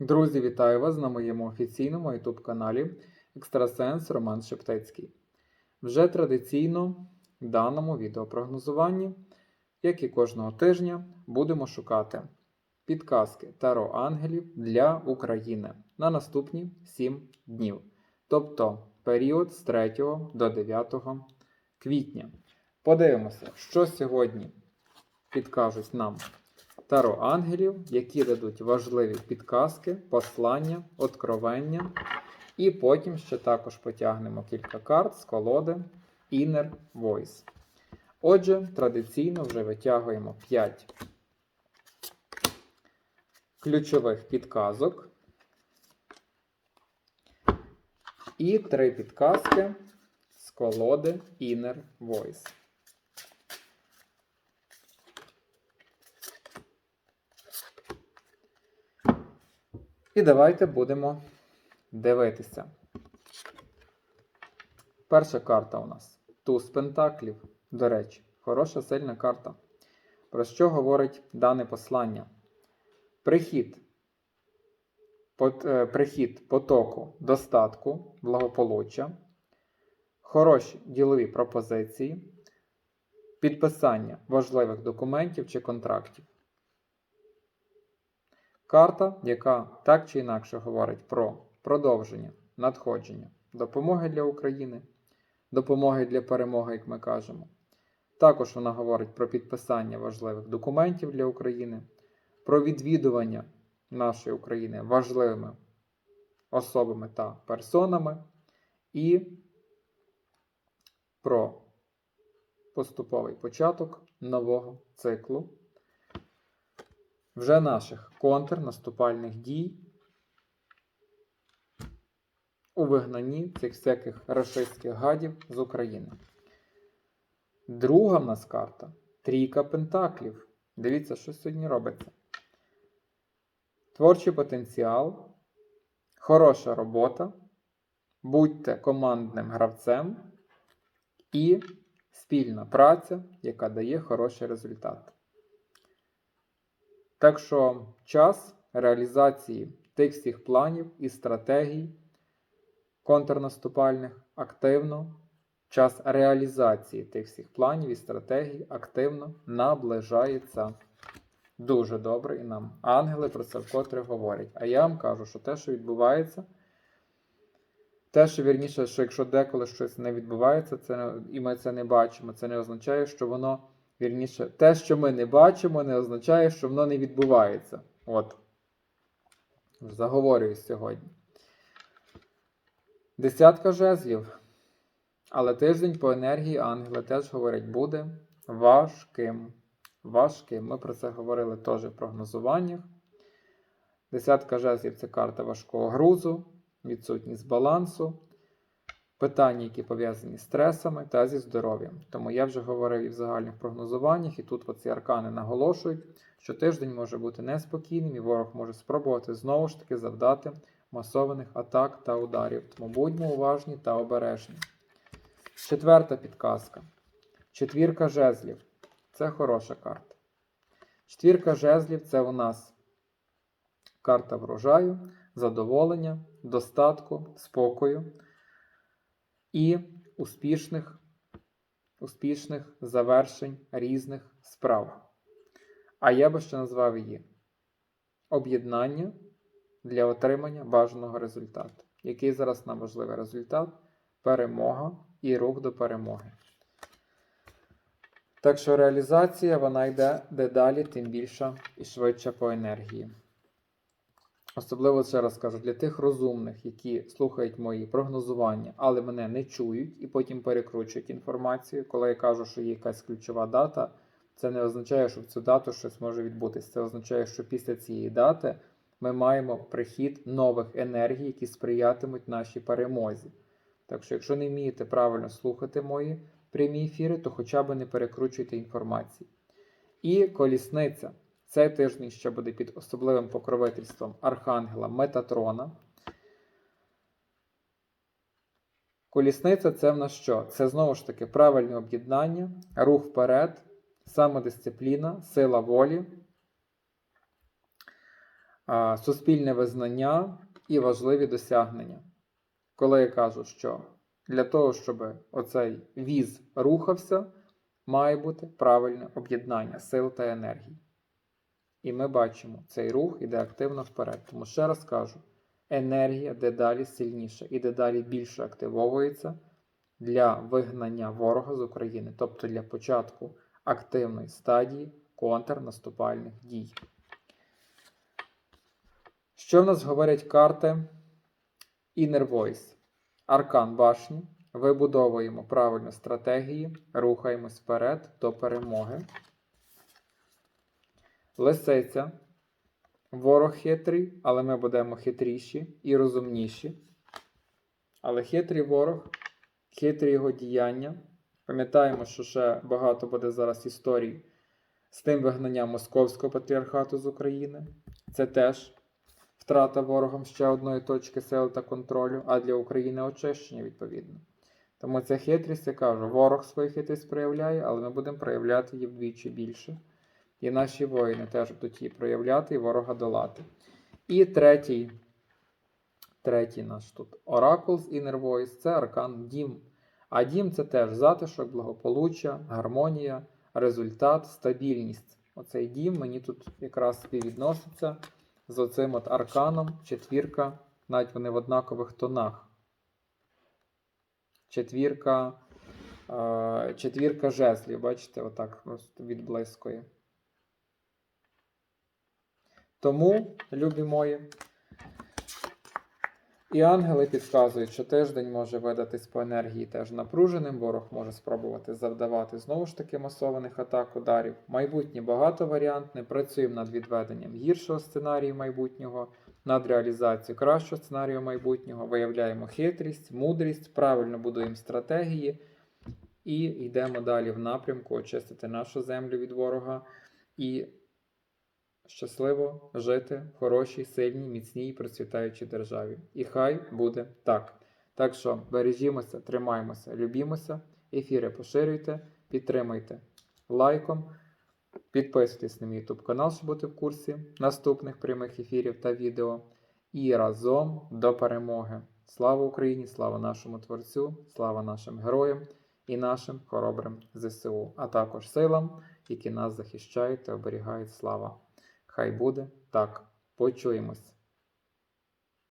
Друзі, вітаю вас на моєму офіційному YouTube каналі Екстрасенс Роман Шептецький. Вже традиційно в даному відеопрогнозуванні, як і кожного тижня, будемо шукати підказки Таро Ангелів для України на наступні 7 днів, тобто період з 3 до 9 квітня. Подивимося, що сьогодні підкажуть нам Таро ангелів, які дадуть важливі підказки, послання, откровення. І потім ще також потягнемо кілька карт з колоди Inner Voice. Отже, традиційно вже витягуємо 5 ключових підказок. І 3 підказки з колоди Inner Voice. І давайте будемо дивитися. Перша карта у нас Туз Пентаклів. До речі, хороша сильна карта. Про що говорить дане послання? Прихід. Пот, е, прихід потоку достатку, благополуччя, хороші ділові пропозиції, підписання важливих документів чи контрактів. Карта, яка так чи інакше говорить про продовження, надходження, допомоги для України, допомоги для перемоги, як ми кажемо. Також вона говорить про підписання важливих документів для України, про відвідування нашої України важливими особами та персонами і про поступовий початок нового циклу вже наших контрнаступальних дій у вигнанні цих всяких рашистських гадів з України. Друга в нас карта трійка пентаклів. Дивіться, що сьогодні робиться. Творчий потенціал, хороша робота. Будьте командним гравцем і спільна праця, яка дає хороший результат. Так що час реалізації тих всіх планів і стратегій контрнаступальних активно, час реалізації тих всіх планів і стратегій активно наближається. Дуже добре і нам ангели про це вкотре говорять. А я вам кажу, що те, що відбувається, те, що вірніше, що якщо деколи щось не відбувається, це, і ми це не бачимо, це не означає, що воно. Вірніше, те, що ми не бачимо, не означає, що воно не відбувається. От. Заговорююсь сьогодні. Десятка жезлів. Але тиждень по енергії ангели теж говорять, буде важким. Важким. Ми про це говорили теж в прогнозуваннях. Десятка жезлів це карта важкого грузу, відсутність балансу питання, які пов'язані з стресами та зі здоров'ям. Тому я вже говорив і в загальних прогнозуваннях, і тут оці аркани наголошують, що тиждень може бути неспокійним, і ворог може спробувати знову ж таки завдати масованих атак та ударів. Тому будьмо уважні та обережні. Четверта підказка. Четвірка жезлів. Це хороша карта. Четвірка жезлів це у нас карта врожаю, задоволення, достатку, спокою і успішних, успішних завершень різних справ. А я би ще назвав її об'єднання для отримання бажаного результату. Який зараз нам важливий результат? Перемога і рух до перемоги. Так що реалізація вона йде дедалі, тим більше і швидше по енергії. Особливо ще раз кажу, для тих розумних, які слухають мої прогнозування, але мене не чують і потім перекручують інформацію. Коли я кажу, що є якась ключова дата, це не означає, що в цю дату щось може відбутися. Це означає, що після цієї дати ми маємо прихід нових енергій, які сприятимуть нашій перемозі. Так що, якщо не вмієте правильно слухати мої прямі ефіри, то хоча б не перекручуйте інформації. І колісниця. Цей тиждень ще буде під особливим покровительством Архангела Метатрона. Колісниця це в нас що? Це знову ж таки правильне об'єднання, рух вперед, самодисципліна, сила волі, суспільне визнання і важливі досягнення. Коли я кажу, що для того, щоб оцей віз рухався, має бути правильне об'єднання сил та енергій. І ми бачимо, цей рух іде активно вперед. Тому ще раз кажу: енергія дедалі сильніша і дедалі більше активовується для вигнання ворога з України, тобто для початку активної стадії контрнаступальних дій. Що в нас говорять карти Inner Voice? Аркан башні. Вибудовуємо правильні стратегії, рухаємось вперед до перемоги. Лисиця. Ворог хитрий, але ми будемо хитріші і розумніші. Але хитрий ворог, хитрі його діяння. Пам'ятаємо, що ще багато буде зараз історій з тим вигнанням Московського патріархату з України. Це теж втрата ворогом ще одної точки сил та контролю, а для України очищення відповідно. Тому ця хитрість, я кажу, ворог свою хитрість проявляє, але ми будемо проявляти її вдвічі більше. І наші воїни теж будуть її проявляти і ворога долати. І третій, третій наш тут з Inner Voice це аркан Дім. А дім це теж затишок, благополуччя, гармонія, результат, стабільність. Оцей дім мені тут якраз співвідноситься з оцим от арканом, четвірка, навіть вони в однакових тонах. Четвірка, е, четвірка жезлів, бачите, отак просто відблискує. Тому, любі мої, і ангели підказують, що тиждень може видатись по енергії теж напруженим, ворог може спробувати завдавати знову ж таки масованих атак ударів. Майбутнє багатоваріантне. Працюємо над відведенням гіршого сценарію майбутнього, над реалізацією кращого сценарію майбутнього, виявляємо хитрість, мудрість, правильно будуємо стратегії і йдемо далі в напрямку очистити нашу землю від ворога і щасливо жити в хорошій, сильній, міцній процвітаючій державі. І хай буде так. Так що бережімося, тримаємося, любімося, ефіри поширюйте, підтримуйте лайком, підписуйтесь на мій YouTube канал, щоб бути в курсі наступних прямих ефірів та відео. І разом до перемоги. Слава Україні! Слава нашому Творцю, слава нашим героям і нашим хоробрим ЗСУ, а також силам, які нас захищають та оберігають слава. Хай буде так. Почуємось.